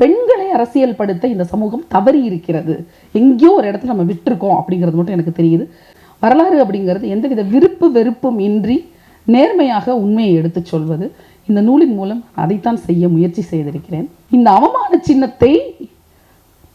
பெண்களை அரசியல் படுத்த இந்த சமூகம் தவறி இருக்கிறது. எங்கேயோ ஒரு இடத்துல நம்ம விட்டுருக்கோம் அப்படிங்கிறது மட்டும் எனக்கு தெரியுது. வரலாறு அப்படிங்கிறது எந்தவித விருப்பு வெறுப்பும் இன்றி நேர்மையாக உண்மையை எடுத்து சொல்வது. இந்த நூலின் மூலம் அதைத்தான் செய்ய முயற்சி செய்திருக்கிறேன். இந்த அவமான சின்னத்தை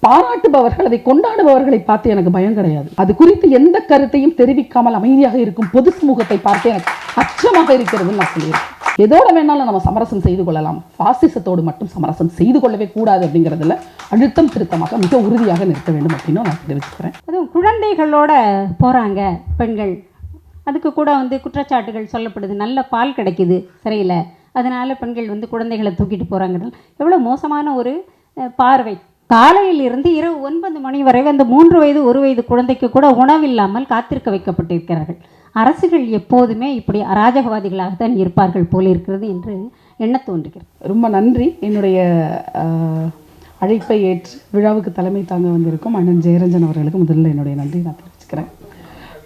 பாராட்டுபவர்கள் அதை கொண்டாடுபவர்களை பார்த்து எனக்கு பயம் கிடையாது. அது குறித்து எந்த கருத்தையும் தெரிவிக்காமல் அமைதியாக இருக்கும் பொது சமூகத்தை பார்த்து எனக்கு அச்சமாக இருக்கிறதுன்னு நான் சொல்லியிருக்கேன். எதோட வேணாலும் நம்ம சமரசம் செய்து கொள்ளலாம். பாசிசத்தோடு மட்டும் சமரசம் செய்து கொள்ளவே கூடாது அப்படிங்கிறதுல அழுத்தம் திருத்தமாக மிக உறுதியாக நிறுத்த வேண்டும் அப்படின்னு நான் தெரிவிச்சுக்கிறேன். அதுவும் குழந்தைகளோட போகிறாங்க பெண்கள். அதுக்கு கூட வந்து குற்றச்சாட்டுகள் சொல்லப்படுது. நல்ல பால் கிடைக்குது சிறையில். அதனால் பெண்கள் வந்து குழந்தைகளை தூக்கிட்டு போகிறாங்கிறது எவ்வளோ மோசமான ஒரு பார்வை. காலையில் இருந்து இரவு ஒன்பது மணி வரை அந்த மூன்று வயது ஒரு வயது குழந்தைக்கு கூட உணவில்லாமல் காத்திருக்க வைக்கப்பட்டிருக்கிறார்கள். அரசுகள் எப்போதுமே இப்படி அராஜகவாதிகளாகத்தான் இருப்பார்கள் போல இருக்கிறது என்று எண்ண தோன்றுகிறது. ரொம்ப நன்றி. என்னுடைய அழைப்பை ஏற்று விழாவுக்கு தலைமை தாங்க வந்திருக்கும் அண்ணன் ஜெயரஞ்சன் அவர்களுக்கு முதல்ல என்னுடைய நன்றி நான் தெரிவிச்சுக்கிறேன்.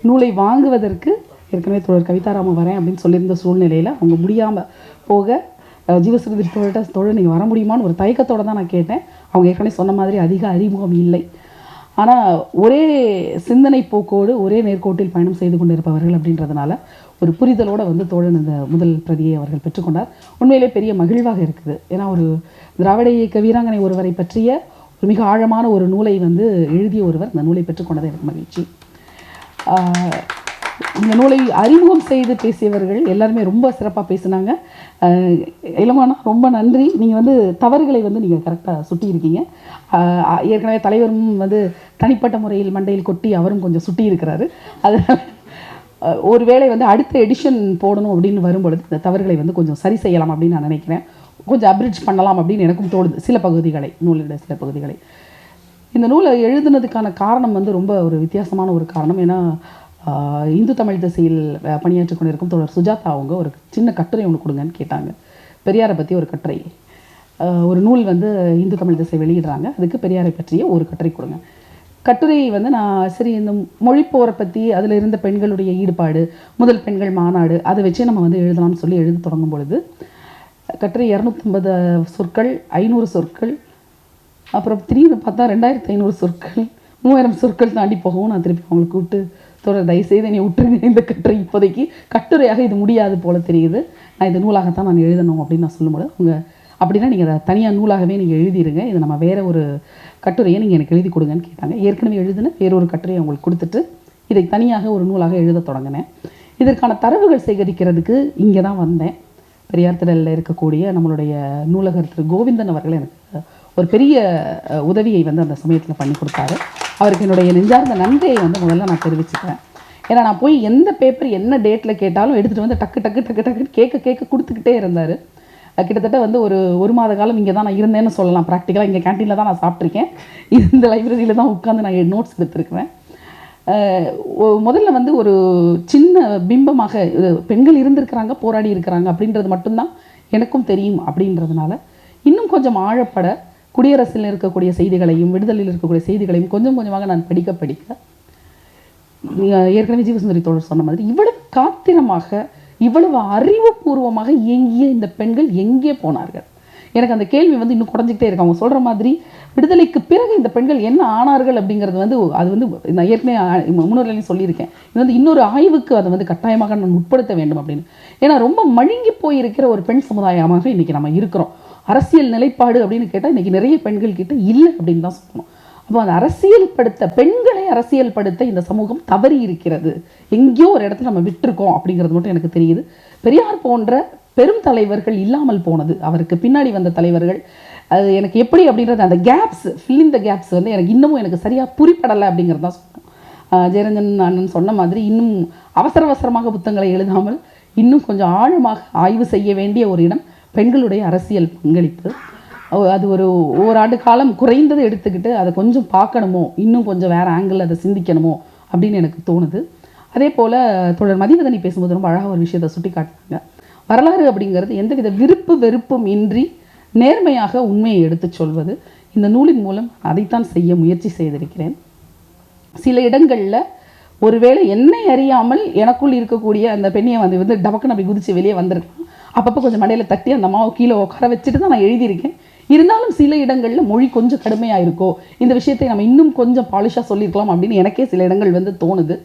நூலை வாங்குவதற்கு ஏற்கனவே தோழர் கவிதாராம வரேன் அப்படின்னு சொல்லியிருந்த சூழ்நிலையில் அவங்க முடியாமல் போக ஜீவசிறுதி ஜீவசுருதி தோழர்கிட்ட தோழர் நீங்கள் வர முடியுமான்னு ஒரு தயக்கத்தோடு தான் நான் கேட்டேன். அவங்க ஏற்கனவே சொன்ன மாதிரி அதிக அறிமுகம் இல்லை. ஆனால் ஒரே சிந்தனை போக்கோடு ஒரே நேர்கோட்டில் பயணம் செய்து கொண்டிருப்பவர்கள் அப்படின்றதுனால ஒரு புரிதலோடு வந்து தோழன் இந்த முதல் பிரதியை அவர்கள் பெற்றுக்கொண்டார். உண்மையிலே பெரிய மகிழ்வாக இருக்குது. ஏன்னா ஒரு திராவிட இயக்க வீராங்கனை ஒருவரை பற்றிய ஒரு மிக ஆழமான ஒரு நூலை வந்து எழுதிய ஒருவர். இந்த நூலை பெற்றுக்கொண்டது எனக்கு மகிழ்ச்சி. இந்த நூலை அறிமுகம் செய்து பேசியவர்கள் எல்லாருமே ரொம்ப சிறப்பாக பேசினாங்க. ஆஹ் இளமானா ரொம்ப நன்றி. நீங்கள் வந்து தவறுகளை வந்து நீங்கள் கரெக்டாக சுட்டியிருக்கீங்க இருக்கீங்க. ஏற்கனவே தலைவரும் வந்து தனிப்பட்ட முறையில் மண்டையில் கொட்டி அவரும் கொஞ்சம் சுட்டி இருக்கிறாரு. அதனால் அஹ் ஒருவேளை வந்து அடுத்த எடிஷன் போடணும் அப்படின்னு வரும்பொழுது இந்த தவறுகளை வந்து கொஞ்சம் சரி செய்யலாம் அப்படின்னு நான் நினைக்கிறேன். கொஞ்சம் அப்ரிட்ஜ் பண்ணலாம் அப்படின்னு எனக்கும் தோணுது. சில பகுதிகளை நூலோட சில பகுதிகளை. இந்த நூலை எழுதுனதுக்கான காரணம் வந்து ரொம்ப ஒரு வித்தியாசமான ஒரு காரணம். ஏன்னா இந்து தமிழ் திசையில் பணியாற்றி கொண்டிருக்கும் தோழர் சுஜாதா அவங்க ஒரு சின்ன கட்டுரை ஒன்று கொடுங்கன்னு கேட்டாங்க. பெரியாரை பற்றி ஒரு கட்டுரை. ஒரு நூல் வந்து இந்து தமிழ் திசை வெளியிடுறாங்க. அதுக்கு பெரியாரை பற்றிய ஒரு கட்டுரை கொடுங்க. கட்டுரை வந்து நான் சரி இந்த மொழிப்போரை பற்றி அதில் இருந்த பெண்களுடைய ஈடுபாடு முதல் பெண்கள் மாநாடு அதை வச்சே நம்ம வந்து எழுதலாம்னு சொல்லி எழுத தொடங்கும் பொழுது கட்டுரை இரநூத்தம்பது சொற்கள் ஐநூறு சொற்கள் அப்புறம் திடீர்னு பார்த்தா ரெண்டாயிரத்தி ஐநூறு சொற்கள் மூவாயிரம் சொற்கள் தாண்டி போகவும் நான் திருப்பி அவங்களுக்கு கூப்பிட்டு தொடர் தயவுசெய்து என்னை விட்டுருங்க இந்த கட்டுரை. இப்போதைக்கு கட்டுரையாக இது முடியாது போல தெரியுது. நான் இது நூலாகத்தான் நான் எழுதணும் அப்படின்னு நான் சொல்லும்போது உங்கள் அப்படின்னா நீங்கள் அதை தனியாக நூலாகவே நீங்கள் எழுதிடுங்க இது நம்ம வேற ஒரு கட்டுரையை நீங்கள் எனக்கு எழுதி கொடுங்கன்னு கேட்டாங்க. ஏற்கனவே எழுதின வேறொரு கட்டுரையை அவங்களுக்கு கொடுத்துட்டு இதை தனியாக ஒரு நூலாக எழுத தொடங்கினேன். இதற்கான தரவுகள் சேகரிக்கிறதுக்கு இங்கே தான் வந்தேன். பெரியார் திடலில் இருக்கக்கூடிய நம்மளுடைய நூலகர் திரு கோவிந்தன் அவர்கள் எனக்கு ஒரு பெரிய உதவியை வந்து அந்த சமயத்தில் பண்ணி கொடுத்தாரு. அவருக்கு என்னுடைய நெஞ்சார்ந்த நன்றியை வந்து முதல்ல நான் தெரிவிச்சுக்கிறேன். ஏன்னா நான் போய் எந்த பேப்பர் என்ன டேட்டில் கேட்டாலும் எடுத்துகிட்டு வந்து டக்கு டக்கு டக்கு டக்குன்னு கேட்க கேட்க கொடுத்துக்கிட்டே இருந்தார். கிட்டத்தட்ட வந்து ஒரு ஒரு மாத காலம் இங்கே தான் நான் இருந்தேன்னு சொல்லலாம். ப்ராக்டிக்கலாக இங்கே கேன்டீனில் தான் நான் சாப்பிட்ருக்கேன் இந்த லைப்ரரியில் தான் உட்காந்து நான் நோட்ஸ் எடுத்துருக்குறேன். முதல்ல வந்து ஒரு சின்ன பிம்பமாக இது பெண்கள் இருந்திருக்கிறாங்க போராடி இருக்கிறாங்க அப்படின்றது மட்டும்தான் எனக்கும் தெரியும் அப்படின்றதுனால. இன்னும் கொஞ்சம் ஆழப்பட குடியரசில் இருக்கக்கூடிய செய்திகளையும் விடுதலையில் இருக்கக்கூடிய செய்திகளையும் கொஞ்சம் கொஞ்சமாக நான் படிக்க படிக்க ஏற்கனவே ஜீவசுந்தரி தோழர் சொன்ன மாதிரி இவ்வளவு காத்திரமாக இவ்வளவு அறிவுபூர்வமாக இயங்கிய இந்த பெண்கள் எங்கே போனார்கள்? எனக்கு அந்த கேள்வி வந்து இன்னும் குறைஞ்சிக்கிட்டே இருக்கு. அவங்க சொல்கிற மாதிரி விடுதலைக்கு பிறகு இந்த பெண்கள் என்ன ஆனார்கள் அப்படிங்கிறது வந்து அது வந்து நான் ஏற்கனவே ஆ- முன்னுரையிலையும் சொல்லியிருக்கேன். இது வந்து இன்னொரு ஆய்வுக்கு அதை வந்து கட்டாயமாக நான் உட்படுத்த வேண்டும் அப்படின்னு. ஏன்னா ரொம்ப மழுங்கி போயிருக்கிற ஒரு பெண் சமுதாயமாக இன்றைக்கி நம்ம இருக்கிறோம். அரசியல் நிலைப்பாடு அப்படின்னு கேட்டால் இன்றைக்கி நிறைய பெண்கள் கிட்ட இல்லை அப்படின்னு தான் சொல்லணும். அப்போ அந்த அரசியல் படுத்த பெண்களை அரசியல் படுத்த இந்த சமூகம் தவறி இருக்கிறது. எங்கேயோ ஒரு இடத்துல நம்ம விட்டுருக்கோம் அப்படிங்கிறது மட்டும் எனக்கு தெரியுது. பெரியார் போன்ற பெரும் தலைவர்கள் இல்லாமல் போனது. அவருக்கு பின்னாடி வந்த தலைவர்கள் அது எனக்கு எப்படி அப்படின்றது அந்த கேப்ஸ் ஃபில்லிங் த கேப்ஸ் வந்து எனக்கு இன்னமும் எனக்கு சரியாக புரிப்படலை அப்படிங்கிறது தான் சொல்லணும். ஜெயரஞ்சன் அண்ணன் சொன்ன மாதிரி இன்னும் அவசர அவசரமாக புத்தகங்களை எழுதாமல் இன்னும் கொஞ்சம் ஆழமாக ஆய்வு செய்ய வேண்டிய ஒரு இடம் பெண்களுடைய அரசியல் பங்களிப்பு. அது ஒரு ஓராண்டு காலம் குறைந்ததை எடுத்துக்கிட்டு அதை கொஞ்சம் பார்க்கணுமோ இன்னும் கொஞ்சம் வேறு ஆங்கிள் அதை சிந்திக்கணுமோ அப்படின்னு எனக்கு தோணுது. அதே போல் தொடர் மதிவதனி பேசும்போது ரொம்ப அழகாக ஒரு விஷயத்தை சுட்டி காட்டினாங்க வரலாறு அப்படிங்கிறது எந்தவித விருப்பு வெறுப்பும் இன்றி நேர்மையாக உண்மையை எடுத்துச் சொல்வது. இந்த நூலின் மூலம் அதைத்தான் செய்ய முயற்சி செய்திருக்கிறேன். சில இடங்களில் ஒருவேளை என்னை அறியாமல் எனக்குள் இருக்கக்கூடிய அந்த பெண்ணியை வந்து வந்து டபக்குன்னு அப்படி குதித்து வெளியே வந்திருக்கலாம். அப்பப்போ கொஞ்சம் மண்டையில் தட்டி அந்த அம்மாவை கீழே உட்கார வச்சுட்டு தான் நான் எழுதியிருக்கேன். இருந்தாலும் சில இடங்களில் மொழி கொஞ்சம் கடுமையாக இருக்கோ இந்த விஷயத்தை நம்ம இன்னும் கொஞ்சம் பாலிஷாக சொல்லியிருக்கலாம் அப்படின்னு எனக்கே சில இடங்கள் வந்து தோணுது.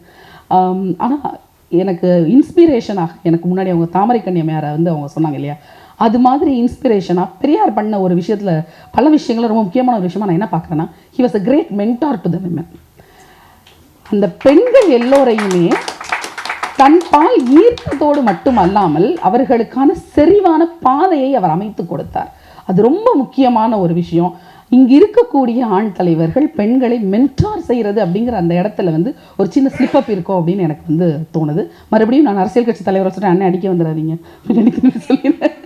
ஆனால் எனக்கு இன்ஸ்பிரேஷனாக எனக்கு முன்னாடி அவங்க தாமரை கன்னியமையாரை வந்து அவங்க சொன்னாங்க இல்லையா? அது மாதிரி இன்ஸ்பிரேஷனாக பெரியார் பண்ண ஒரு விஷயத்தில் பல விஷயங்களும் ரொம்ப முக்கியமான ஒரு விஷயமா நான் என்ன பார்க்குறேன்னா he was a great mentor to the women அந்த பெண்கள் எல்லோரையுமே தன் பால் ஈர்த்ததோடு மட்டுமல்லாமல் அவர்களுக்கான செறிவான பாதையை அவர் அமைத்து கொடுத்தார். அது ரொம்ப முக்கியமான ஒரு விஷயம். இங்கு இருக்கக்கூடிய ஆண் தலைவர்கள் பெண்களை மென்டார் செய்கிறது அப்படிங்கிற அந்த இடத்துல வந்து ஒரு சின்ன ஸ்லிப்பப் இருக்கும் அப்படின்னு எனக்கு வந்து தோணுது. மறுபடியும் நான் அரசியல் கட்சி தலைவரை சொல்கிறேன் அண்ணன் அடிக்க வந்துடாதீங்க. சொல்லிடுறேன்.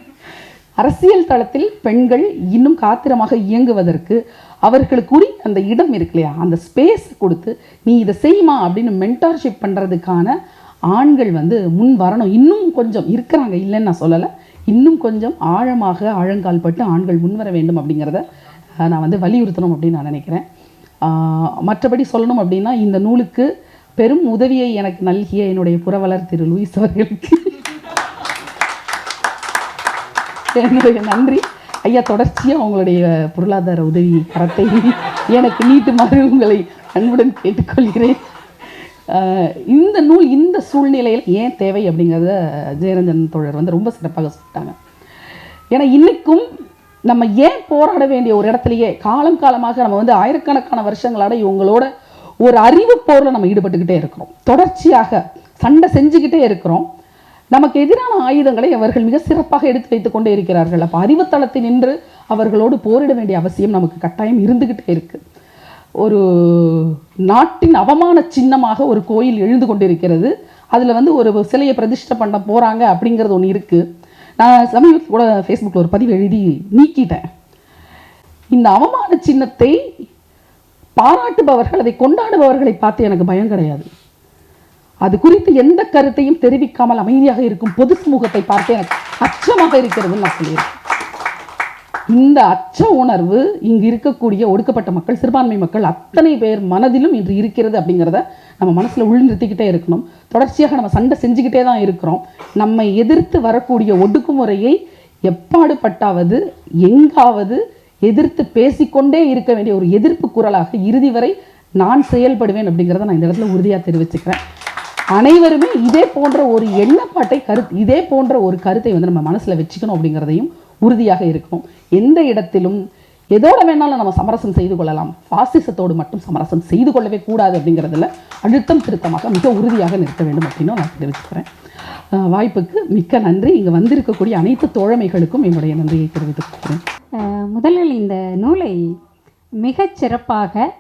அரசியல் தளத்தில் பெண்கள் இன்னும் காத்திரமாக இயங்குவதற்கு அவர்களுக்குரிய அந்த இடம் இருக்கு இல்லையா? அந்த ஸ்பேஸ் கொடுத்து நீ இதை செய்யுமா அப்படின்னு மென்டார்ஷிப் பண்ணுறதுக்கான ஆண்கள் வந்து முன் வரணும். இன்னும் கொஞ்சம் இருக்கிறாங்க இல்லைன்னு நான் சொல்லலை. இன்னும் கொஞ்சம் ஆழமாக ஆழங்கால் பட்டு ஆண்கள் முன்வர வேண்டும் அப்படிங்கிறத நான் வந்து வலியுறுத்தணும் அப்படின்னு நான் நினைக்கிறேன். மற்றபடி சொல்லணும் அப்படின்னா இந்த நூலுக்கு பெரும் உதவியை எனக்கு நல்கிய என்னுடைய புறவலர் திரு லூயிஸ் அவர்களுக்கு. என்னுடைய நன்றி. ஐயா தொடர்ச்சியாக உங்களுடைய பொருளாதார உதவி கரத்தை எனக்கு நீட்டுமாறு உங்களை அன்புடன் கேட்டுக்கொள்கிறேன். இந்த நூல் இந்த சூழ்நிலையில் ஏன் தேவை அப்படிங்கிறத ஜெயரஞ்சன் தோழர் வந்து ரொம்ப சிறப்பாக சொல்லிட்டாங்க. ஏன்னா இன்றைக்கும் நம்ம ஏன் போராட வேண்டிய ஒரு இடத்துலையே காலம் காலமாக நம்ம வந்து ஆயிரக்கணக்கான வருஷங்களோட இவங்களோட ஒரு அறிவு போரில் நம்ம ஈடுபட்டுக்கிட்டே இருக்கிறோம். தொடர்ச்சியாக சண்டை செஞ்சுக்கிட்டே இருக்கிறோம். நமக்கு எதிரான ஆயுதங்களை அவர்கள் மிக சிறப்பாக எடுத்து வைத்துக் கொண்டே இருக்கிறார்கள். அப்போ அறிவுத்தளத்தில் நின்று அவர்களோடு போரிட வேண்டிய அவசியம் நமக்கு கட்டாயம் இருந்துக்கிட்டே இருக்குது ஒரு நாட்டின் அவமான சின்னமாக ஒரு கோயில் எழுந்து கொண்டிருக்கிறது. அதில் வந்து ஒரு சிலையை பிரதிஷ்டை பண்ண போகிறாங்க அப்படிங்கிறது ஒன்று இருக்குது நான் சமீபத்தில் கூட ஃபேஸ்புக்கில் ஒரு பதிவு எழுதி நீக்கிட்டேன். இந்த அவமான சின்னத்தை பாராட்டுபவர்கள் அதை கொண்டாடுபவர்களை பார்த்து எனக்கு பயம் கிடையாது. அது குறித்து எந்த கருத்தையும் தெரிவிக்காமல் அமைதியாக இருக்கும் பொது சமூகத்தை பார்த்து எனக்கு அச்சமாக இருக்கிறதுன்னு நான் சொல்லியிருக்கேன். இந்த அச்ச உணர்வு இங்கு இருக்கக்கூடிய ஒடுக்கப்பட்ட மக்கள் சிறுபான்மை மக்கள் அத்தனை பேர் மனதிலும் இன்று இருக்கிறது அப்படிங்கிறத நம்ம மனசில் உள்நிறுத்திக்கிட்டே இருக்கணும். தொடர்ச்சியாக நம்ம சண்டை செஞ்சுக்கிட்டே தான் இருக்கிறோம். நம்மை எதிர்த்து வரக்கூடிய ஒடுக்குமுறையை எப்பாடுபட்டாவது எங்காவது எதிர்த்து பேசிக்கொண்டே இருக்க வேண்டிய ஒரு எதிர்ப்பு குரலாக இறுதி வரை நான் செயல்படுவேன் அப்படிங்கிறத நான் இந்த இடத்துல உறுதியாக தெரிவிச்சுக்கிறேன். அனைவருமே இதே போன்ற ஒரு எண்ணப்பாட்டை கருத்து இதே போன்ற ஒரு கருத்தை வந்து நம்ம மனசில் வச்சுக்கணும் அப்படிங்கிறதையும் உறுதியாக இருக்கணும் எந்த இடத்திலும் எதோட வேணாலும் நம்ம சமரசம் செய்து கொள்ளலாம். பாசிசத்தோடு மட்டும் சமரசம் செய்து கொள்ளவே கூடாது அப்படிங்கிறதுல அழுத்தம் திருத்தமாக மிக உறுதியாக நிறுத்த வேண்டும் அப்படின்னு நான் தெரிவிச்சுக்கிறேன் வாய்ப்புக்கு மிக்க நன்றி. இங்கே வந்திருக்கக்கூடிய அனைத்து தோழமைகளுக்கும் என்னுடைய நன்றியை தெரிவித்துக்கிறேன். முதலில் இந்த நூலை மிகச் சிறப்பாக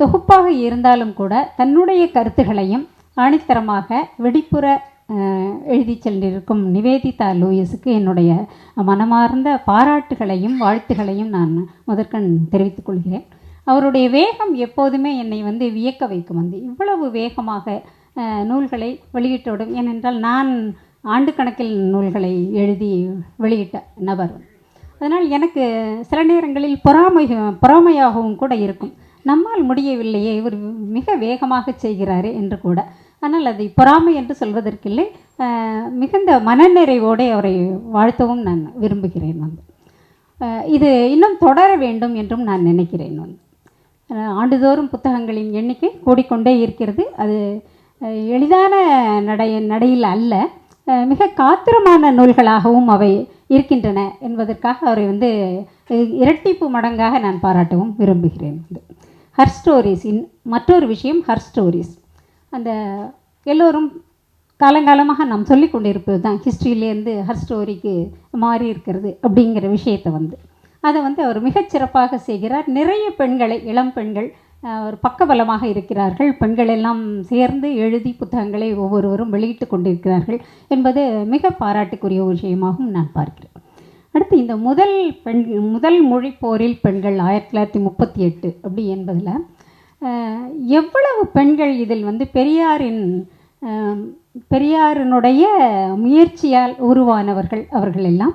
தொகுப்பாக இருந்தாலும் கூட தன்னுடைய கருத்துகளையும் ஆணித்தரமாக வெளிப்புற எழுதி எழுதிச் சென்றிருக்கும் நிவேதிதா லூயிஸுக்கு என்னுடைய மனமார்ந்த பாராட்டுகளையும் வாழ்த்துகளையும் நான் முதற்கண் தெரிவித்துக் கொள்கிறேன். அவருடைய வேகம் எப்போதுமே என்னை வந்து வியக்க வைக்கும். வந்து இவ்வளவு வேகமாக நூல்களை வெளியிட்டோடும் ஏனென்றால் நான் ஆண்டுக்கணக்கில் நூல்களை எழுதி வெளியிட்ட நபர். அதனால் எனக்கு சில நேரங்களில் பொறாமை பொறாமையாகவும் கூட இருக்கும். நம்மால் முடியவில்லையே இவர் மிக வேகமாக செய்கிறாரே என்று கூட. ஆனால் அதை பொறாமை என்று சொல்வதற்கில்லை. மிகுந்த மனநிறைவோடு அவரை வாழ்த்தவும் நான் விரும்புகிறேன் வந்து. இது இன்னும் தொடர வேண்டும் என்றும் நான் நினைக்கிறேன் வந்து. ஆண்டுதோறும் புத்தகங்களின் எண்ணிக்கை கூடிக்கொண்டே இருக்கிறது. அது எளிதான நடை நடையில் அல்ல. மிக காத்திரமான நூல்களாகவும் அவை இருக்கின்றன என்பதற்காக அவரை வந்து இரட்டிப்பு மடங்காக நான் பாராட்டவும் விரும்புகிறேன் வந்து. ஹர் ஸ்டோரிஸ் இன் மற்றொரு விஷயம் ஹர் ஸ்டோரிஸ். அந்த எல்லோரும் காலங்காலமாக நாம் சொல்லி கொண்டிருப்பது தான் ஹிஸ்ட்ரியிலேருந்து ஹர் ஸ்டோரிக்கு மாறி இருக்கிறது அப்படிங்கிற விஷயத்தை வந்து. அதை வந்து அவர் மிகச்சிறப்பாக செய்கிறார். நிறைய பெண்களை இளம் பெண்கள் ஒரு பக்கபலமாக இருக்கிறார்கள். பெண்கள் எல்லாம் சேர்ந்து எழுதி புத்தகங்களை ஒவ்வொருவரும் வெளியிட்டு கொண்டிருக்கிறார்கள் என்பது மிக பாராட்டுக்குரிய விஷயமாகவும் நான் பார்க்கிறேன். அடுத்து இந்த முதல் பெண் முதல் மொழி போரில் பெண்கள் ஆயிரத்தி தொள்ளாயிரத்தி முப்பத்தி எட்டு அப்படி என்பதில் எவ்வளவு பெண்கள் இதில் வந்து பெரியாரின் பெரியாரினுடைய முயற்சியால் உருவானவர்கள் அவர்கள் எல்லாம்.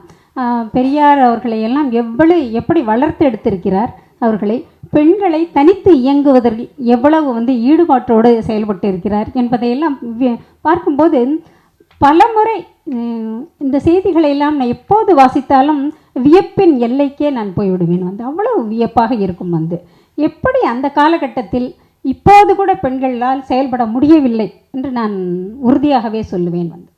பெரியார் அவர்களை எல்லாம் எவ்வளவு எப்படி வளர்த்து எடுத்திருக்கிறார் அவர்களை. பெண்களை தனித்து இயங்குவதற்கு எவ்வளவு வந்து ஈடுபாட்டோடு செயல்பட்டு இருக்கிறார் என்பதையெல்லாம் பார்க்கும்போது பலமுறை முறை இந்த செய்திகளை எல்லாம் நான் எப்போது வாசித்தாலும் வியப்பின் எல்லைக்கே நான் போய்விடுவேன். வந்து அவ்வளவு வியப்பாக இருக்கும் வந்து. எப்படி அந்த காலகட்டத்தில் இப்போது கூட பெண்களால் செயல்பட முடியவில்லை என்று நான் உறுதியாகவே சொல்லுவேன் வந்து.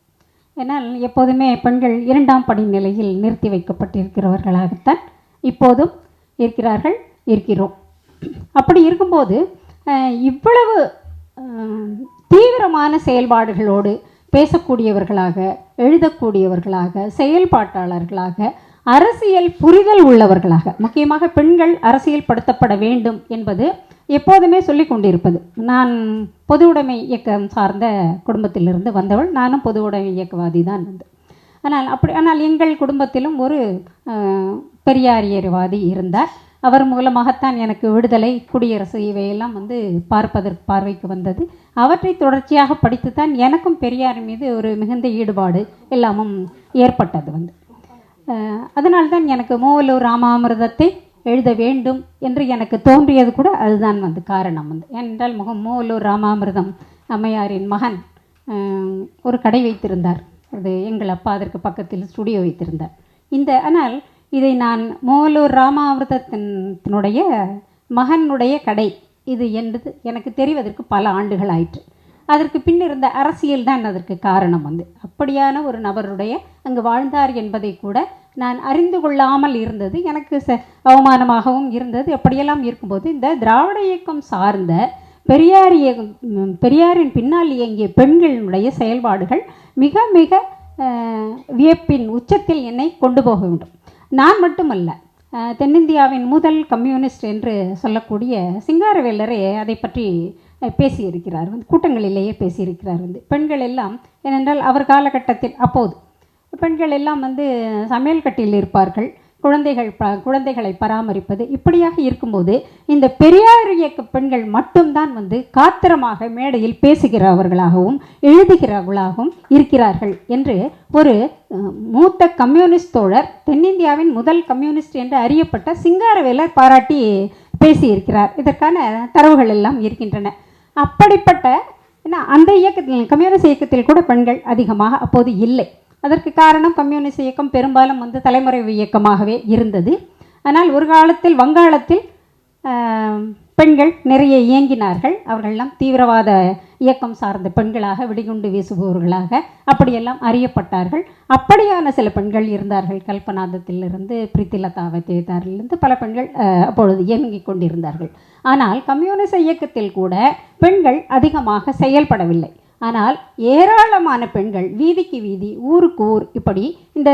ஏன்னால் எப்போதுமே பெண்கள் இரண்டாம் பணி நிலையில் நிறுத்தி வைக்கப்பட்டிருக்கிறவர்களாகத்தான் இப்போதும் இருக்கிறார்கள் இருக்கிறோம். அப்படி இருக்கும்போது இவ்வளவு தீவிரமான செயல்பாடுகளோடு பேசக்கூடியவர்களாக எழுதக்கூடியவர்களாக செயல்பாட்டாளர்களாக அரசியல் புரிதல் உள்ளவர்களாக. முக்கியமாக பெண்கள் அரசியல் படுத்தப்பட வேண்டும் என்பது எப்போதுமே சொல்லி கொண்டிருப்பது. நான் பொது உடைமை இயக்கம் சார்ந்த குடும்பத்திலிருந்து வந்தவள். நானும் பொது உடைமை இயக்கவாதி தான் வந்து. ஆனால் அப்படி ஆனால் எங்கள் குடும்பத்திலும் ஒரு பெரியாரியர்வாதி இருந்தார். அவர் மூலமாகத்தான் எனக்கு விடுதலை குடியரசு இவையெல்லாம் வந்து பார்ப்பதற்கு பார்வைக்கு வந்தது. அவற்றை தொடர்ச்சியாக படித்துத்தான் எனக்கும் பெரியார் மீது ஒரு மிகுந்த ஈடுபாடு எல்லாமும் ஏற்பட்டது வந்து. அதனால்தான் எனக்கு மூவலூர் ராமாமிர்தத்தை எழுத வேண்டும் என்று எனக்கு தோன்றியது கூட அதுதான் வந்து காரணம் வந்து. ஏனென்றால் முகம் மூவலூர் ராமாமிர்தம் அம்மையாரின் மகன் ஒரு கடை வைத்திருந்தார். அது எங்கள் அப்பா அதற்கு பக்கத்தில் ஸ்டுடியோ வைத்திருந்தார். இந்த ஆனால் இதை நான் மூவலூர் ராமாமிர்தத்தினுடைய மகனுடைய கடை இது என்பது எனக்கு தெரிவதற்கு பல ஆண்டுகள் ஆயிற்று. அதற்கு பின் இருந்த அரசியல் தான் அதற்கு காரணம் வந்து. அப்படியான ஒரு நபருடைய அங்கு வாழ்ந்தார் என்பதை கூட நான் அறிந்து கொள்ளாமல் இருந்தது எனக்கு ச அவமானமாகவும் இருந்தது. அப்படியெல்லாம் இருக்கும்போது இந்த திராவிட இயக்கம் சார்ந்த பெரியார் இயக்கம் பெரியாரின் பின்னால் இயங்கிய பெண்களினுடைய செயல்பாடுகள் மிக மிக வியப்பின் உச்சத்தில் என்னை கொண்டு போக வேண்டும். நான் மட்டுமல்ல தென்னிந்தியாவின் முதல் கம்யூனிஸ்ட் என்று சொல்லக்கூடிய சிங்காரவேலரே அதை பற்றி பேசியிருக்கிறார் வந்து கூட்டங்களிலேயே பேசியிருக்கிறார் வந்து. பெண்கள் எல்லாம் ஏனென்றால் அவர் காலகட்டத்தில் அப்போது பெண்கள் எல்லாம் வந்து சமையல் கட்டில் இருப்பார்கள். குழந்தைகள் ப குழந்தைகளை பராமரிப்பது. இப்படியாக இருக்கும்போது இந்த பெரியார் இயக்க பெண்கள் மட்டும்தான் வந்து காத்திரமாக மேடையில் பேசுகிறவர்களாகவும் எழுதுகிறவர்களாகவும் இருக்கிறார்கள் என்று ஒரு மூத்த கம்யூனிஸ்ட் தோழர் தென்னிந்தியாவின் முதல் கம்யூனிஸ்ட் என்று அறியப்பட்ட சிங்காரவேலர் பாராட்டி பேசியிருக்கிறார். இதற்கான தரவுகள் எல்லாம் இருக்கின்றன. அப்படிப்பட்ட ஏன்னா அந்த இயக்கத்தில் கம்யூனிஸ்ட் இயக்கத்தில் கூட பெண்கள் அதிகமாக அப்போது இல்லை. அதற்கு காரணம் கம்யூனிஸ்ட் இயக்கம் பெரும்பாலும் வந்து தலைமுறை இயக்கமாகவே இருந்தது. ஆனால் ஒரு காலத்தில் வங்காளத்தில் பெண்கள் நிறைய இயங்கினார்கள். அவர்களெல்லாம் தீவிரவாத இயக்கம் சார்ந்த பெண்களாக வெடிகுண்டு வீசுபவர்களாக அப்படியெல்லாம் அறியப்பட்டார்கள். அப்படியான சில பெண்கள் இருந்தார்கள். கல்பநாதத்திலிருந்து பிரித்திலதா தேதாரிலிருந்து பல பெண்கள் அப்பொழுது இயங்கிக் கொண்டிருந்தார்கள். ஆனால் கம்யூனிச இயக்கத்தில் கூட பெண்கள் அதிகமாக செயல்படவில்லை. ஆனால் ஏராளமான பெண்கள் வீதிக்கு வீதி ஊருக்கு ஊர் இப்படி இந்த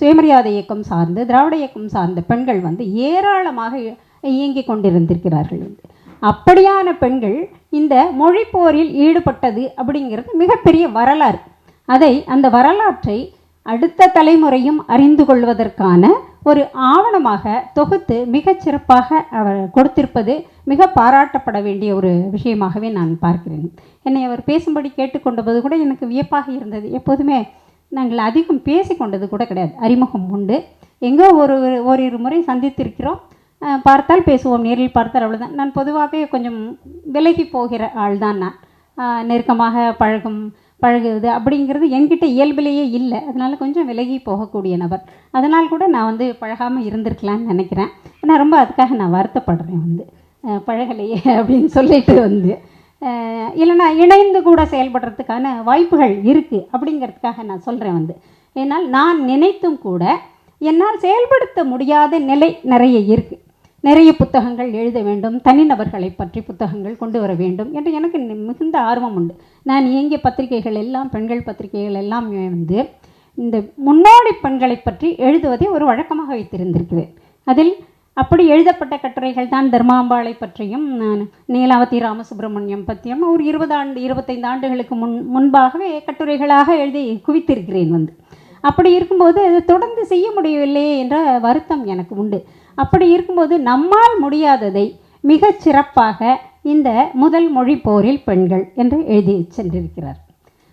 சுயமரியாதை இயக்கம் சார்ந்து திராவிட இயக்கம் சார்ந்த பெண்கள் வந்து ஏராளமாக இயங்கி இயங்கிக் கொண்டிருந்திருக்கிறார்கள் வந்து. அப்படியான பெண்கள் இந்த மொழிப்போரில் ஈடுபட்டது அப்படிங்கிறது மிகப்பெரிய வரலாறு. அதை அந்த வரலாற்றை அடுத்த தலைமுறையும் அறிந்து கொள்வதற்கான ஒரு ஆவணமாக தொகுத்து மிகச்சிறப்பாக அவர் கொடுத்திருப்பது மிக பாராட்டப்பட வேண்டிய ஒரு விஷயமாகவே நான் பார்க்கிறேன். என்னை அவர் பேசும்படி கேட்டுக்கொண்டபோது கூட எனக்கு வியப்பாக இருந்தது. எப்போதுமே நாங்கள் அதிகம் பேசிக்கொண்டது கூட கிடையாது. அறிமுகம் உண்டு. எங்கோ ஒரு ஒரு ஓரிரு முறை சந்தித்திருக்கிறோம். பார்த்தால் பேசுவோம். நேரில் பார்த்தால் அவ்வளோதான் நான் பொதுவாகவே கொஞ்சம் விலகி போகிற ஆள் தான் நான் நெருக்கமாக பழகும் பழகுவது அப்படிங்கிறது என்கிட்ட இயல்பிலேயே இல்லை. அதனால் கொஞ்சம் விலகி போகக்கூடிய நபர். அதனால் கூட நான் வந்து பழகாமல் இருந்திருக்கலாம்னு நினைக்கிறேன். ஆனால் ரொம்ப அதுக்காக நான் வருத்தப்படுறேன் வந்து. பழகலையே அப்படின்னு சொல்லிட்டு வந்து. இல்லைனா இல்லைன்னா இணைந்து கூட செயல்படுறதுக்கான வாய்ப்புகள் இருக்குது அப்படிங்கிறதுக்காக நான் சொல்கிறேன் வந்து. ஏன்னால் நான் நினைத்தும் கூட என்னால் செயல்படுத்த முடியாத நிலை நிறைய இருக்குது நிறைய புத்தகங்கள் எழுத வேண்டும். தனிநபர்களை பற்றி புத்தகங்கள் கொண்டு வர வேண்டும் என்று எனக்கு மிகுந்த ஆர்வம் உண்டு. நான் இயங்கிய பத்திரிகைகள் எல்லாம் பெண்கள் பத்திரிகைகள் எல்லாம் வந்து இந்த முன்னோடி பெண்களை பற்றி எழுதுவதை ஒரு வழக்கமாக வைத்திருந்திருக்கிறேன். அதில் அப்படி எழுதப்பட்ட கட்டுரைகள் தான் தர்மாம்பாளை பற்றியும் நீலாவதி ராமசுப்பிரமணியம் பற்றியும் ஒரு இருபது ஆண்டு இருபத்தைந்து ஆண்டுகளுக்கு முன் முன்பாகவே கட்டுரைகளாக எழுதி குவித்திருக்கிறேன் வந்து. அப்படி இருக்கும்போது அது தொடர்ந்து செய்ய முடியவில்லையே என்ற வருத்தம் எனக்கு உண்டு. அப்படி இருக்கும்போது நம்மால் முடியாததை மிகச் சிறப்பாக இந்த முதல் மொழி போரில் பெண்கள் என்று எழுதி சென்றிருக்கிறார்.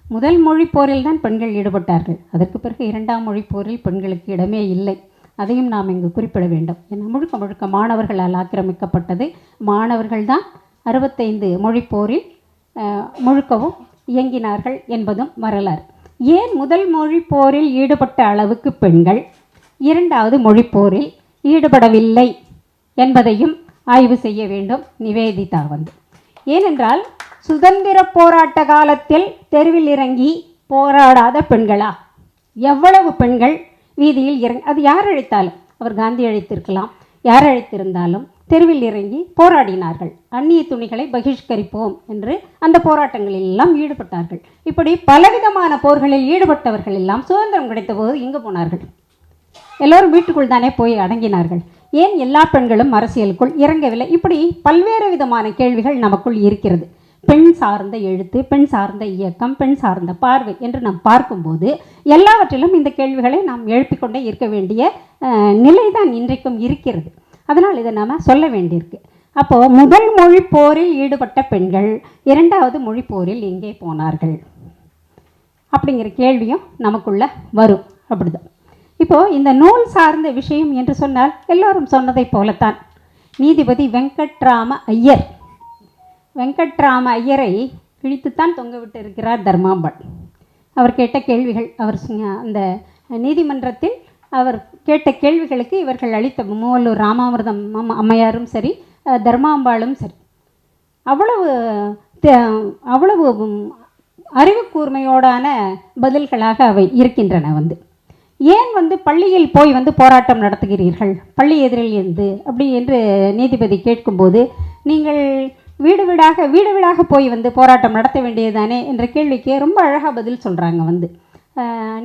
முதல் மொழி போரில் தான் பெண்கள் ஈடுபட்டார்கள். அதற்கு பிறகு இரண்டாம் மொழி போரில் பெண்களுக்கு இடமே இல்லை. அதையும் நாம் இங்கு குறிப்பிட வேண்டும். ஏன்னா முழுக்க முழுக்க மாணவர்களால் ஆக்கிரமிக்கப்பட்டது மாணவர்கள் தான் அறுபத்தைந்து மொழி போரில் முழுக்கவும் இயங்கினார்கள் என்பதும் வரலாறு. ஏன் முதல் மொழி போரில் ஈடுபட்ட அளவுக்கு பெண்கள் இரண்டாவது மொழிப்போரில் ஈடுபடவில்லை என்பதையும் ஆய்வு செய்ய வேண்டும் நிவேதிதா வந்து ஏனென்றால் சுதந்திர போராட்ட காலத்தில் தெருவில் இறங்கி போராடாத பெண்களா? எவ்வளவு பெண்கள் வீதியில் இறங்கி அது யார் அழைத்தாலும் அவர் காந்தி அழைத்திருக்கலாம். யார் அழைத்திருந்தாலும் தெருவில் இறங்கி போராடினார்கள். அந்நிய துணிகளை பகிஷ்கரிப்போம் என்று அந்த போராட்டங்களில் எல்லாம் ஈடுபட்டார்கள். இப்படி பலவிதமான போர்களில் ஈடுபட்டவர்கள் எல்லாம் சுதந்திரம் கிடைத்த போது போனார்கள். எல்லோரும் வீட்டுக்குள் தானே போய் அடங்கினார்கள். ஏன் எல்லா பெண்களும் அரசியலுக்குள் இறங்கவில்லை? இப்படி பல்வேறு விதமான கேள்விகள் நமக்குள் இருக்கிறது. பெண் சார்ந்த எழுத்து பெண் சார்ந்த இயக்கம் பெண் சார்ந்த பார்வை என்று நாம் பார்க்கும்போது எல்லாவற்றிலும் இந்த கேள்விகளை நாம் எழுப்பிக்கொண்டே இருக்க வேண்டிய நிலை நிலைதான் இன்றைக்கும் இருக்கிறது. அதனால் இதை நாம் சொல்ல வேண்டியிருக்கு. அப்போது முதல் மொழி போரில் ஈடுபட்ட பெண்கள் இரண்டாவது மொழி போரில் எங்கே போனார்கள்? அப்படிங்கிற கேள்வியும் நமக்குள்ளே வரும். அப்படிதான். இப்போ இந்த நூல் சார்ந்த விஷயம் என்று சொன்னால் எல்லோரும் சொன்னதைப் போலத்தான். நீதிபதி வெங்கட்ராம ஐயர். வெங்கட்ராம ஐயரை கிழித்துத்தான் தொங்க விட்டு இருக்கிறார் தர்மாம்பாள் அவர் கேட்ட கேள்விகள் அவர் அந்த நீதிமன்றத்தில் அவர் கேட்ட கேள்விகளுக்கு இவர்கள் அளித்த மூவல்லூர் ராமாமிர்தம் அம்மையாரும் சரி தர்மாம்பாளும் சரி. அவ்வளவு தே- அவ்வளவு அறிவு கூர்மையோடான பதில்களாக அவை இருக்கின்றன வந்து. ஏன் வந்து பள்ளியில் போய் வந்து போராட்டம் நடத்துகிறீர்கள்? பள்ளி எதிரில் இருந்து அப்படி என்று நீதிபதி கேட்கும்போது நீங்கள் வீடு வீடாக வீடு வீடாக போய் வந்து போராட்டம் நடத்த வேண்டியதுதானே? என்ற கேள்விக்கு ரொம்ப அழகாக பதில் சொல்கிறாங்க வந்து.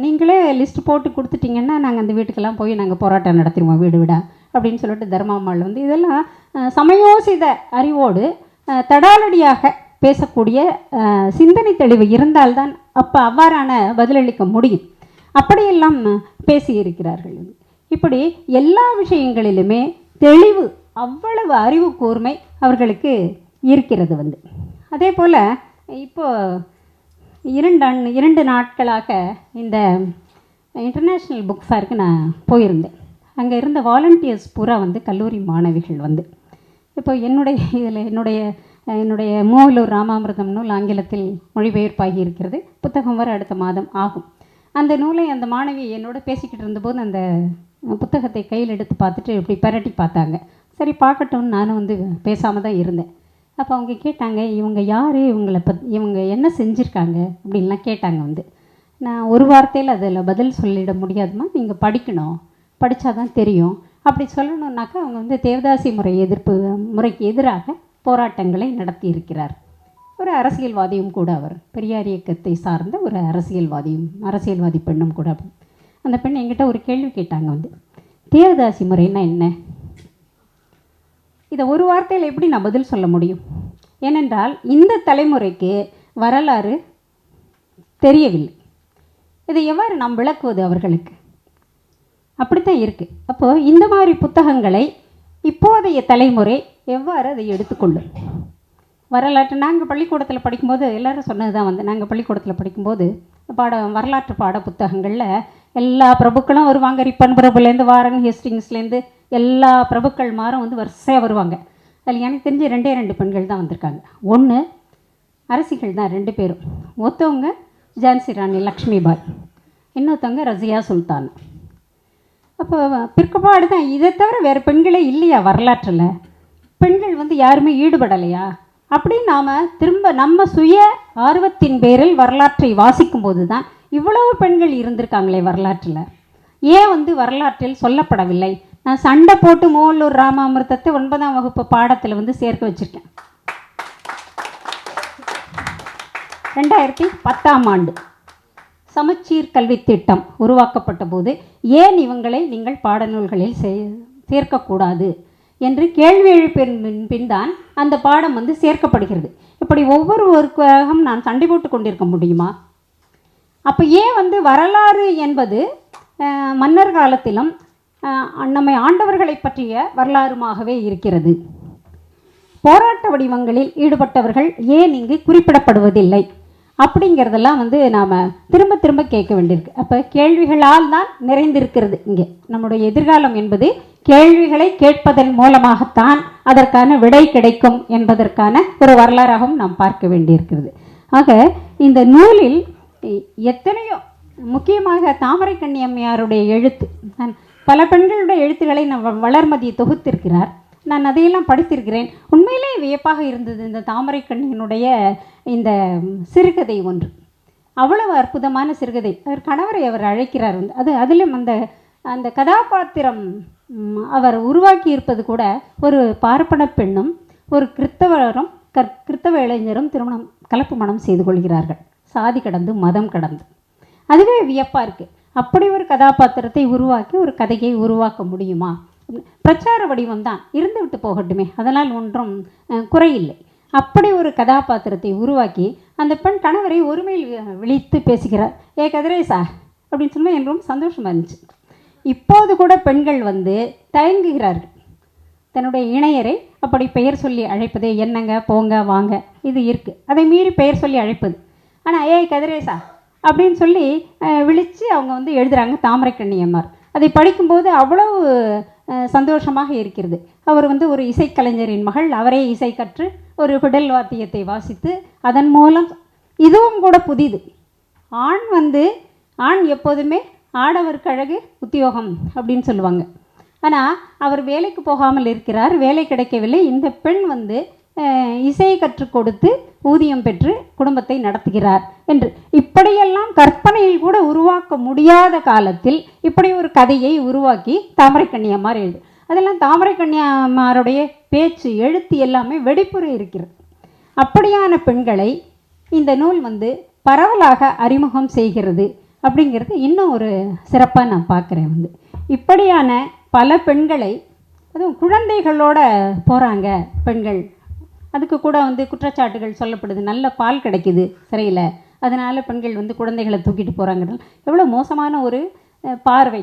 நீங்களே லிஸ்ட் போட்டு கொடுத்துட்டீங்கன்னா நாங்கள் அந்த வீட்டுக்கெல்லாம் போய் நாங்கள் போராட்டம் நடத்திடுவோம் வீடு வீடாக அப்படின்னு சொல்லிட்டு தர்மாம்மாள் வந்து இதெல்லாம் சமயோசித அறிவோடு தடாலடியாக பேசக்கூடிய சிந்தனை தெளிவு இருந்தால்தான் அப்போ அவ்வாறான பதிலளிக்க முடியும். அப்படியெல்லாம் பேசியிருக்கிறார்கள். இப்படி எல்லா விஷயங்களிலுமே தெளிவு அவ்வளவு அறிவு கூர்மை அவர்களுக்கு இருக்கிறது வந்து. அதே போல் இப்போ இரண்டு அண்- இரண்டு நாட்களாக இந்த இன்டர்நேஷ்னல் புக் ஃபேருக்கு நான் போயிருந்தேன். அங்கே இருந்த வாலண்டியர்ஸ் பூரா வந்து கல்லூரி மாணவிகள் வந்து. இப்போ என்னுடைய இதில் என்னுடைய என்னுடைய மூவலூர் ராமாமிர்தம் நூல் ஆங்கிலத்தில் மொழிபெயர்ப்பாகி இருக்கிறது. புத்தகம் வர அடுத்த மாதம் ஆகும். அந்த நூலை அந்த மாணவி என்னோட பேசிக்கிட்டு இருந்தபோது அந்த புத்தகத்தை கையில் எடுத்து பார்த்துட்டு இப்படி பரட்டி பார்த்தாங்க. சரி பார்க்கட்டும்னு நானும் வந்து பேசாமல் தான் இருந்தேன். அப்போ அவங்க கேட்டாங்க இவங்க யார்? இவங்களை பத் இவங்க என்ன செஞ்சுருக்காங்க? அப்படின்லாம் கேட்டாங்க வந்து. நான் ஒரு வார்த்தையில் அதில் பதில் சொல்லிட முடியாதுமா நீங்கள் படிக்கணும். படித்தா தான் தெரியும். அப்படி சொல்லணுன்னாக்கா அவங்க வந்து தேவதாசி முறை எதிர்ப்பு முறைக்கு எதிராக போராட்டங்களை நடத்தி இருக்கிறார் ஒரு அரசியல்வாதியும் கூட அவர் பெரியார் இயக்கத்தை சார்ந்த ஒரு அரசியல்வாதியும் அரசியல்வாதி பெண்ணும் கூட அந்த பெண் என்கிட்ட ஒரு கேள்வி கேட்டாங்க வந்து தேவதாசி முறைன்னா என்ன? இதை ஒரு வார்த்தையில் எப்படி நான் பதில் சொல்ல முடியும்? ஏனென்றால் இந்த தலைமுறைக்கு வரலாறு தெரியவில்லை. இதை எவ்வாறு நாம் விளக்குவது அவர்களுக்கு? அப்படித்தான் இருக்குது அப்போது இந்த மாதிரி புத்தகங்களை இப்போதைய தலைமுறை எவ்வாறு அதை எடுத்துக்கொள்ளும்? வரலாற்று நாங்கள் பள்ளிக்கூடத்தில் படிக்கும்போது எல்லோரும் சொன்னது தான் வந்து நாங்கள் பள்ளிக்கூடத்தில் படிக்கும்போது பாட வரலாற்று பாட புத்தகங்களில் எல்லா பிரபுக்களும் வருவாங்க. ரிப்பன் பிரபுலேருந்து வாரன் ஹேஸ்டிங்ஸ்லேருந்து எல்லா பிரபுக்கள் மாறும் வந்து வரிசையாக வருவாங்க. அதில் எனக்கு தெரிஞ்ச ரெண்டே ரெண்டு பெண்கள் தான் வந்திருக்காங்க. ஒன்று அரசிகள் தான் ரெண்டு பேரும். ஒருத்தவங்க ஜான்சி ராணி லக்ஷ்மிபாய் இன்னொருத்தவங்க ரசியா சுல்தான். அப்போ பிற்கப்பாடு தான். இதை தவிர வேறு பெண்களே இல்லையா வரலாற்றில்? பெண்கள் வந்து யாருமே ஈடுபடலையா? அப்படி நாம் திரும்ப நம்ம சுய ஆர்வத்தின் பேரில் வரலாற்றை வாசிக்கும்போது தான் இவ்வளவு பெண்கள் இருந்திருக்காங்களே வரலாற்றில். ஏன் வந்து வரலாற்றில் சொல்லப்படவில்லை? நான் சண்டை போட்டு மூவல்லூர் ராமாமிர்தத்தை ஒன்பதாம் வகுப்பு பாடத்தில் வந்து சேர்க்க வச்சுருக்கேன். ரெண்டாயிரத்தி பத்தாம் ஆண்டு சமச்சீர் கல்வி திட்டம் உருவாக்கப்பட்ட போது ஏன் இவங்களை நீங்கள் பாடநூல்களில் சே சேர்க்கக்கூடாது? என்று கேள்வி எழுப்பின் பின் பின்தான் அந்த பாடம் வந்து சேர்க்கப்படுகிறது. இப்படி ஒவ்வொருவருக்காகவும் நான் சண்டை போட்டு கொண்டிருக்க முடியுமா? அப்போ ஏன் வந்து வரலாறு என்பது மன்னர் காலத்திலும் நம்மை ஆண்டவர்களை பற்றிய வரலாறுமாகவே இருக்கிறது. போராட்ட வடிவங்களில் ஈடுபட்டவர்கள் ஏன் இங்கு குறிப்பிடப்படுவதில்லை? அப்படிங்கிறதெல்லாம் வந்து நாம் திரும்ப திரும்ப கேட்க வேண்டியிருக்கு. அப்போ கேள்விகளால் தான் நிறைந்திருக்கிறது இங்கே. நம்முடைய எதிர்காலம் என்பது கேள்விகளை கேட்பதன் மூலமாகத்தான் அதற்கான விடை கிடைக்கும் என்பதற்கான ஒரு வரலாறாகவும் நாம் பார்க்க வேண்டியிருக்கிறது. ஆக இந்த நூலில் எத்தனையோ முக்கியமாக தாமரை கண்ணியம்மையாருடைய எழுத்து நான் பல பெண்களுடைய எழுத்துக்களை நான் வ- வளர்மதி தொகுத்திருக்கிறார். நான் அதையெல்லாம் படித்திருக்கிறேன். உண்மையிலே வியப்பாக இருந்தது இந்த தாமரை கண்ணியனுடைய இந்த சிறுகதை ஒன்று. அவ்வளவு அற்புதமான சிறுகதை. அவர் கணவரை அவர் அழைக்கிறார் வந்து. அது அதிலும் அந்த அந்த கதாபாத்திரம் அவர் உருவாக்கி இருப்பது கூட ஒரு பார்ப்பன பெண்ணும் ஒரு கிறித்தவரும் கிறித்தவ இளைஞரும் திருமணம் கலப்பு மணம் செய்து கொள்கிறார்கள். சாதி கடந்து மதம் கடந்து. அதுவே வியப்பாக இருக்குது அப்படி ஒரு கதாபாத்திரத்தை உருவாக்கி ஒரு கதையை உருவாக்க முடியுமா? பிரச்சார வடிவம் தான். இருந்து விட்டு போகட்டுமே. அதனால் ஒன்றும் குறையில்லை. அப்படி ஒரு கதாபாத்திரத்தை உருவாக்கி அந்த பெண் கணவரை ஒருமையில் விழித்து பேசுகிறார். ஏ கதிரேசா அப்படின்னு சொன்னால் எனக்கு ரொம்ப சந்தோஷமாக இருந்துச்சு. இப்போது கூட பெண்கள் வந்து தயங்குகிறார்கள். தன்னுடைய இணையரை அப்படி பெயர் சொல்லி அழைப்பது என்னங்க போங்க வாங்க இது இருக்குது அதை மீறி பெயர் சொல்லி அழைப்பது. ஆனால் ஏய் கதிரேசா அப்படின்னு சொல்லி விழித்து அவங்க வந்து எழுதுகிறாங்க தாமரைக்கண்ணியம்மார் அதை படிக்கும்போது அவ்வளவு சந்தோஷமாக இருக்கிறது. அவர் வந்து ஒரு இசைக்கலைஞரின் மகள் அவரே இசை கற்று ஒரு பிடல் வாத்தியத்தை வாசித்து அதன் மூலம் இதுவும் கூட புதிது. ஆண் வந்து ஆண் எப்போதுமே ஆடவர் கழகு உத்தியோகம் அப்படின்னு சொல்லுவாங்க. ஆனால் அவர் வேலைக்கு போகாமல் இருக்கிறார் வேலை கிடைக்கவில்லை. இந்த பெண் வந்து இசையை கற்றுக் கொடுத்து ஊதியம் பெற்று குடும்பத்தை நடத்துகிறார் என்று. இப்படியெல்லாம் கற்பனையில் கூட உருவாக்க முடியாத காலத்தில் இப்படி ஒரு கதையை உருவாக்கி தாமரைக்கண்ணியம்மார் எழுது. அதெல்லாம் தாமரை கன்னியாமாருடைய பேச்சு எழுத்து எல்லாமே வெடிப்புற இருக்கிறது. அப்படியான பெண்களை இந்த நூல் வந்து பரவலாக அறிமுகம் செய்கிறது அப்படிங்கிறது இன்னும் ஒரு சிறப்பாக நான் பார்க்குறேன் வந்து. இப்படியான பல பெண்களை அதுவும் குழந்தைகளோட போகிறாங்க பெண்கள். அதுக்கு கூட வந்து குற்றச்சாட்டுகள் சொல்லப்படுது. நல்ல பால் கிடைக்குது சிறையில். அதனால் பெண்கள் வந்து குழந்தைகளை தூக்கிட்டு போகிறாங்க எவ்வளோ மோசமான ஒரு பார்வை.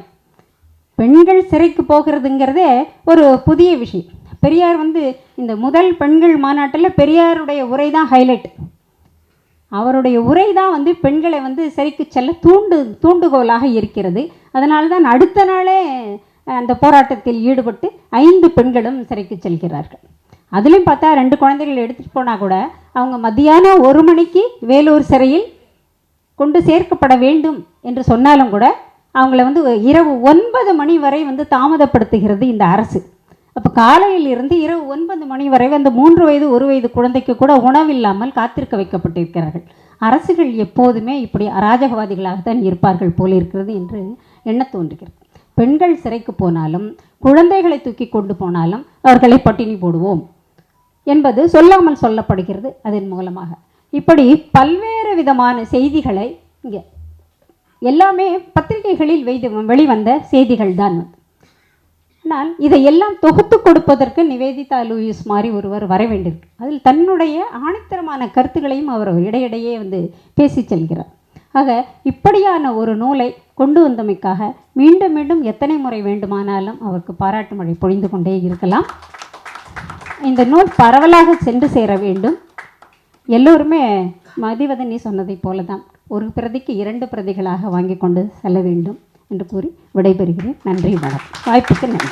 பெண்கள் சிறைக்கு போகிறதுங்கிறதே ஒரு புதிய விஷயம். பெரியார் வந்து இந்த முதல் பெண்கள் மாநாட்டில் பெரியாருடைய உரை தான் ஹைலைட் அவருடைய உரை தான் வந்து பெண்களை வந்து சிறைக்கு செல்ல தூண்டு தூண்டுகோலாக இருக்கிறது. அதனால தான் அடுத்த நாளே அந்த போராட்டத்தில் ஈடுபட்டு ஐந்து பெண்களும் சிறைக்கு செல்கிறார்கள். அதுலேயும் பார்த்தா ரெண்டு குழந்தைகள் எடுத்துகிட்டு போனால் கூட அவங்க மத்தியானம் ஒரு மணிக்கு வேலூர் சிறையில் கொண்டு சேர்க்கப்பட வேண்டும் என்று சொன்னாலும் கூட அவங்கள வந்து இரவு ஒன்பது மணி வரை வந்து தாமதப்படுத்துகிறது இந்த அரசு. அப்போ காலையில் இருந்து இரவு ஒன்பது மணி வரை அந்த மூன்று வயது ஒரு வயது குழந்தைக்கு கூட உணவில்லாமல் காத்திருக்க வைக்கப்பட்டிருக்கிறார்கள். அரசுகள் எப்போதுமே இப்படி அராஜகவாதிகளாகத்தான் இருப்பார்கள் போல இருக்கிறது என்று எண்ண தோன்றுகிறது. பெண்கள் சிறைக்கு போனாலும் குழந்தைகளை தூக்கி கொண்டு போனாலும் அவர்களை பட்டினி போடுவோம் என்பது சொல்லாமல் சொல்லப்படுகிறது அதன் மூலமாக. இப்படி பல்வேறு விதமான செய்திகளை இங்கே எல்லாமே பத்திரிகைகளில் வெய்து வெளிவந்த செய்திகள் தான் ஆனால் இதையெல்லாம் தொகுத்து கொடுப்பதற்கு நிவேதிதா லூயிஸ் மாதிரி ஒருவர் வர வேண்டியிருக்கு அதில் தன்னுடைய ஆணித்தரமான கருத்துக்களையும் அவர் இடையிடையே வந்து பேசி செல்கிறார். ஆக இப்படியான ஒரு நூலை கொண்டு வந்தமைக்காக மீண்டும் மீண்டும் எத்தனை முறை வேண்டுமானாலும் அவருக்கு பாராட்டு மழை பொழிந்து கொண்டே இருக்கலாம். இந்த நூல் பரவலாக சென்று சேர வேண்டும். எல்லோருமே மதிவதனி சொன்னதைப் போல தான் ஒரு பிரதிக்கு இரண்டு பிரதிகளாக வாங்கி கொண்டு செல்ல வேண்டும் என்று கூறி விடைபெறுகிறேன். நன்றி வணக்கம். வாய்ப்புக்கு நன்றி.